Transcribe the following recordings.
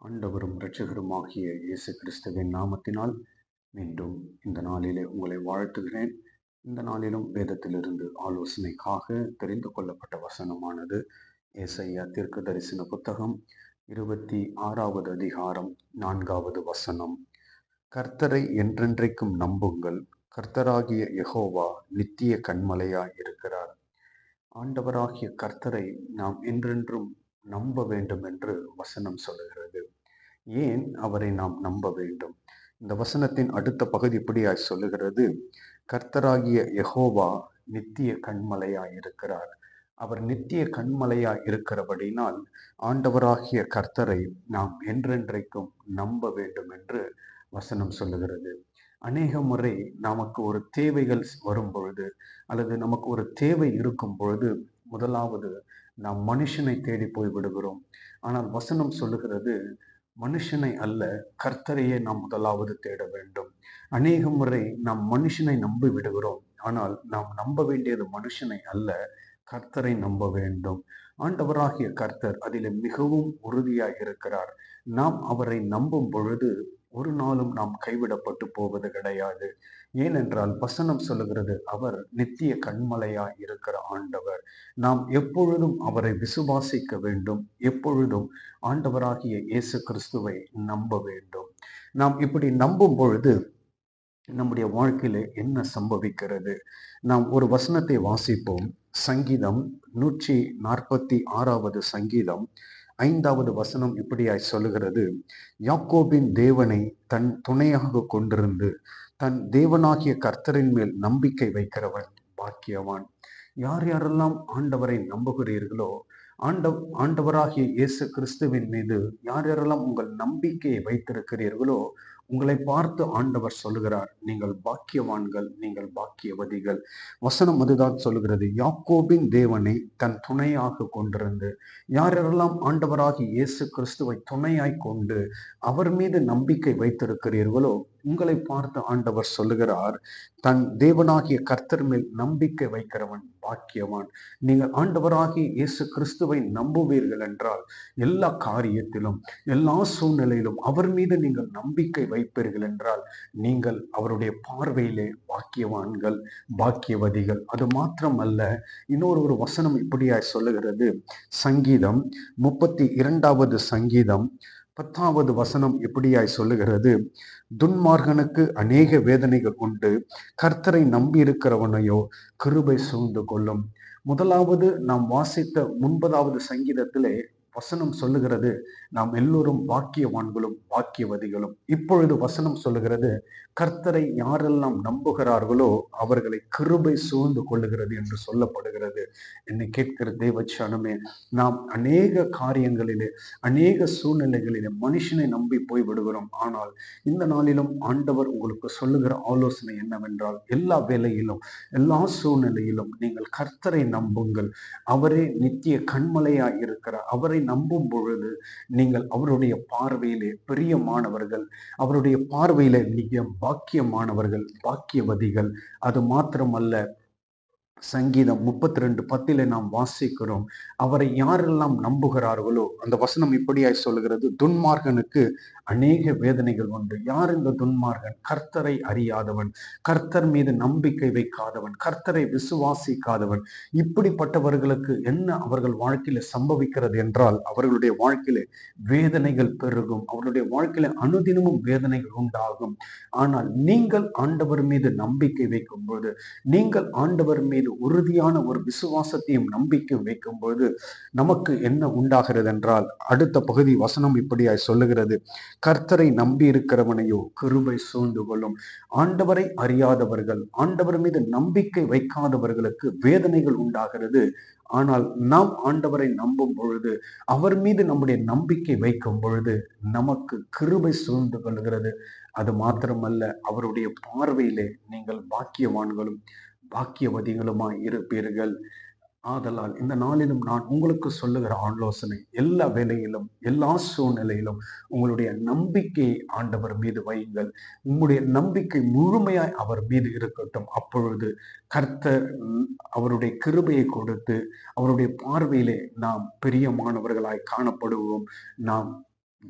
இரட்சகருமாகிய இயேசு கிறிஸ்துவின் நாமத்தினால் மீண்டும் இந்த நாளிலே உங்களை வாழ்த்துகிறேன். இந்த நாளிலும் வேதத்திலிருந்து ஆலோசனைக்காக தெரிந்து கொள்ளப்பட்ட வசனமானது ஏசையா தீர்க்க தரிசன புத்தகம் இருபத்தி ஆறாவது அதிகாரம் நான்காவது வசனம். கர்த்தரை என்றென்றைக்கும் நம்புங்கள். கர்த்தராகிய யகோவா நித்திய கண்மலையாய் இருக்கிறார். ஆண்டவராகிய கர்த்தரை நாம் என்றென்றும் நம்ப வேண்டும் என்று வசனம் சொல்லுகிறது. ஏன் அவரை நாம் நம்ப வேண்டும்? இந்த வசனத்தின் அடுத்த பகுதி இப்படியாய் சொல்லுகிறது. கர்த்தராகிய யகோவா நித்திய கண்மலையாய் இருக்கிறார். அவர் நித்திய கண்மலையாய் இருக்கிறபடினால் ஆண்டவராகிய கர்த்தரை நாம் என்றென்றைக்கும் நம்ப வேண்டும் என்று வசனம் சொல்லுகிறது. அநேக முறை நமக்கு ஒரு தேவைகள் வரும் பொழுது அல்லது நமக்கு ஒரு தேவை இருக்கும் பொழுது முதலாவது நாம் மனுஷனை தேடி போய் விடுகிறோம். ஆனால் வசனம் சொல்லுகிறது மனுஷனை அல்ல கர்த்தரையே நாம் முதலாவது தேட வேண்டும். அநேக முறை நாம் மனுஷனை நம்பி விடுகிறோம். ஆனால் நாம் நம்ப வேண்டியது மனுஷனை அல்ல கர்த்தரை நம்ப வேண்டும். ஆண்டவராகிய கர்த்தர் அதில் மிகவும் உறுதியாக இருக்கிறார். நாம் அவரை நம்பும் பொழுது ஒரு நாளும் நாம் கைவிடப்பட்டு போவது கிடையாது. ஏனென்றால் வசனம் சொல்லுகிறது அவர் நித்திய கண்மலையாய் இருக்கிற ஆண்டவர். நாம் எப்பொழுதும் அவரை விசுவாசிக்க வேண்டும். எப்பொழுதும் ஆண்டவராகிய இயேசு கிறிஸ்துவை நம்ப வேண்டும். நாம் இப்படி நம்பும் பொழுது நம்முடைய வாழ்க்கையில என்ன சம்பவிக்கிறது? நாம் ஒரு வசனத்தை வாசிப்போம். சங்கீதம் நூற்றி நாற்பத்தி ஆறாவது சங்கீதம். ஐந்தாவது வசனம் இப்படியாய் சொல்லுகிறது. யாக்கோபின் தேவனை தன் துணையாக கொண்டிருந்து தன் தேவனாகிய கர்த்தரின் மேல் நம்பிக்கை வைக்கிறவன் பாக்கியவான். யார் யாரெல்லாம் ஆண்டவரை நம்புகிறீர்களோ ஆண்ட ஆண்டவராகிய இயேசு கிறிஸ்துவின் மீது யார் யாரெல்லாம் உங்கள் நம்பிக்கையை வைத்திருக்கிறீர்களோ உங்களை பார்த்து ஆண்டவர் சொல்லுகிறார். நீங்கள் பாக்கியவான்கள் நீங்கள் பாக்கியவதிகள். வசனம் அதுதான் சொல்லுகிறது. யாக்கோபின் தேவனை தன் துணையாக கொண்டிருந்து யாரெல்லாம் ஆண்டவராகி இயேசு கிறிஸ்துவை துணையாய் கொண்டு அவர் மீது நம்பிக்கை வைத்திருக்கிறீர்களோ உங்களை பார்த்து ஆண்டவர் சொல்லுகிறார் தன் தேவனாகிய கர்த்தர் மேல் நம்பிக்கை வைக்கிறவன் பாக்கியவான். நீங்கள் ஆண்டவராகிய இயேசு கிறிஸ்துவை நம்புவீர்கள் என்றால் எல்லா காரியத்திலும் எல்லா சூழ்நிலையிலும் அவர் மீது நீங்கள் நம்பிக்கை வைப்பீர்கள் என்றால் நீங்கள் அவருடைய பார்வையிலே பாக்கியவான்கள் பாக்கியவதிகள். அது மாத்திரமல்ல இன்னொரு ஒரு வசனம் இப்படியாய் சொல்லுகிறது. சங்கீதம் முப்பத்தி இரண்டாவது சங்கீதம் பத்தாவது வசனம் எப்படியாய் சொல்லுகிறது? துன்மார்கனுக்கு அநேக வேதனைகள் உண்டு. கர்த்தரை நம்பி இருக்கிறவனையோ கிருபை சூழ்ந்து கொள்ளும். முதலாவது நாம் வாசித்த முன்பதாவது சங்கீதத்திலே வசனம் சொல்லுகிறது. நாம் எல்லோரும் பாக்கியவான்களும் பாக்கியவதிகளும் இப்பொழுது வசனம் சொல்லுகிறது கர்த்தரை யாரெல்லாம் நம்புகிறார்களோ அவர்களை கிருபை சூழ்ந்து கொள்ளுகிறது என்று சொல்லப்படுகிறது. என்னை கேட்கிற தேவச்சானமே நாம் அநேக காரியங்களிலே அநேக சூழ்நிலைகளிலே மனுஷனை நம்பி போய் விடுகிறோம். ஆனால் இந்த நாளிலும் ஆண்டவர் உங்களுக்கு சொல்லுகிற ஆலோசனை என்னவென்றால் எல்லா வேலையிலும் எல்லா சூழ்நிலையிலும் நீங்கள் கர்த்தரை நம்புங்கள். அவரே நித்திய கண்மலையாய் இருக்கிறார் அவரை நம்பும் பொழுது நீங்கள் அவருடைய பார்வையிலே பிரியமானவர்கள் அவருடைய பார்வையில நீங்க பாக்கியமானவர்கள் பாக்கியவதிகள். அது மாத்திரமல்ல சங்கீதம் முப்பத்தி ரெண்டு பத்தில நாம் வாசிக்கிறோம். அவரை யாரெல்லாம் நம்புகிறார்களோ அந்த வசனம் இப்படியாய் சொல்கிறது துன்மார்கனுக்கு அநேக வேதனைகள் உண்டு. யார் இந்த துன்மார்கன் கர்த்தரை அறியாதவன் கர்த்தர் மீது நம்பிக்கை வைக்காதவன் கர்த்தரை விசுவாசிக்காதவன். இப்படிப்பட்டவர்களுக்கு என்ன அவர்கள் வாழ்க்கையில சம்பவிக்கிறது என்றால் அவர்களுடைய வாழ்க்கையில வேதனைகள் பெருகும் அவர்களுடைய வாழ்க்கையில அனுதினமும் வேதனைகள் உண்டாகும். ஆனால் நீங்கள் ஆண்டவர் மீது நம்பிக்கை வைக்கும் பொழுது நீங்கள் ஆண்டவர் மீது உறுதியான ஒரு விசுவாசத்தையும் நம்பிக்கையும் வைக்கும் பொழுது நமக்கு என்ன உண்டாகிறது என்றால் அடுத்த பகுதி வசனம் இப்படியாய் சொல்லுகிறது. கர்த்தரை நம்பி இருக்கிறவனையோ கிருபை சூழ்ந்து கொள்ளும். ஆண்டவரை அறியாதவர்கள் ஆண்டவர் மீது நம்பிக்கை வைக்காதவர்களுக்கு வேதனைகள் உண்டாகிறது. ஆனால் நாம் ஆண்டவரை நம்பும் பொழுது அவர் மீது நம்முடைய நம்பிக்கை வைக்கும் பொழுது நமக்கு கிருபை சூழ்ந்து கொள்கிறது. அது மாத்திரமல்ல அவருடைய பார்வையிலே நீங்கள் பாக்கியவான்களும் பாக்கியவதிகளுமாய் இருப்பீர்கள். ஆதலால் இந்த நாளிலும் நான் உங்களுக்கு சொல்லுகிற ஆலோசனை எல்லா வேலையிலும் எல்லா சூழ்நிலையிலும் உங்களுடைய நம்பிக்கையை ஆண்டவர் மீது வையுங்கள். உங்களுடைய நம்பிக்கை முழுமையாய் அவர் மீது இருக்கட்டும். அப்பொழுது கர்த்தர் அவருடைய கிருபையை கொடுத்து அவருடைய பார்வையிலே நாம் பிரியமானவர்களாய் காணப்படுவோம். நாம்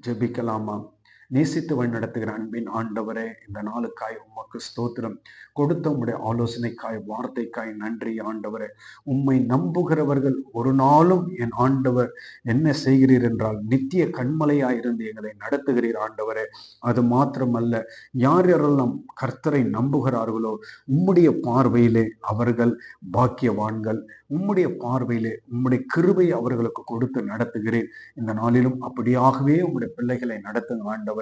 ஜெபிக்கலாமா? நேசித்து வழி நடத்துகிற அன்பின் ஆண்டவரே இந்த நாளுக்காய் உமக்கு ஸ்தோத்திரம். கொடுத்த உம்முடைய ஆலோசனைக்காய் வார்த்தைக்காய் நன்றி ஆண்டவரே. உம்மை நம்புகிறவர்கள் ஒரு நாளும் என் ஆண்டவர் என்ன செய்கிறீர் என்றால் நித்திய கண்மலையாயிருந்து எங்களை நடத்துகிறீர் ஆண்டவரே. அது மாத்திரமல்ல யார் யாரெல்லாம் கர்த்தரை நம்புகிறார்களோ உம்முடைய பார்வையிலே அவர்கள் பாக்கியவான்கள். உம்முடைய பார்வையிலே உம்முடைய கிருபை அவர்களுக்கு கொடுத்து நடத்துகிறேன். இந்த நாளிலும் அப்படியாகவே உம்முடைய பிள்ளைகளை நடத்துங்க ஆண்டவர்.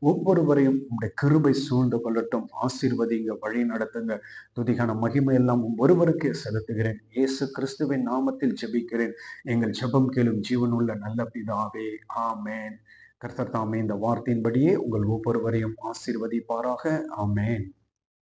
ஒவ்வொருவரையும் உங்களுடைய கிருபை சூழ்ந்து கொள்ளட்டும். ஆசீர்வதிங்க வழி நடத்துங்க. துதிகான மகிமை எல்லாம் ஒருவருக்கே செலுத்துகிறேன். இயேசு கிறிஸ்துவின் நாமத்தில் ஜெபிக்கிறேன். எங்கள் ஜெபம் கேளும் ஜீவனுள்ள நல்ல பிதாவே ஆமேன். கர்த்தர் தாமே இந்த வார்த்தையின்படியே உங்கள் ஒவ்வொருவரையும் ஆசீர்வதிப்பாராக. ஆமேன்.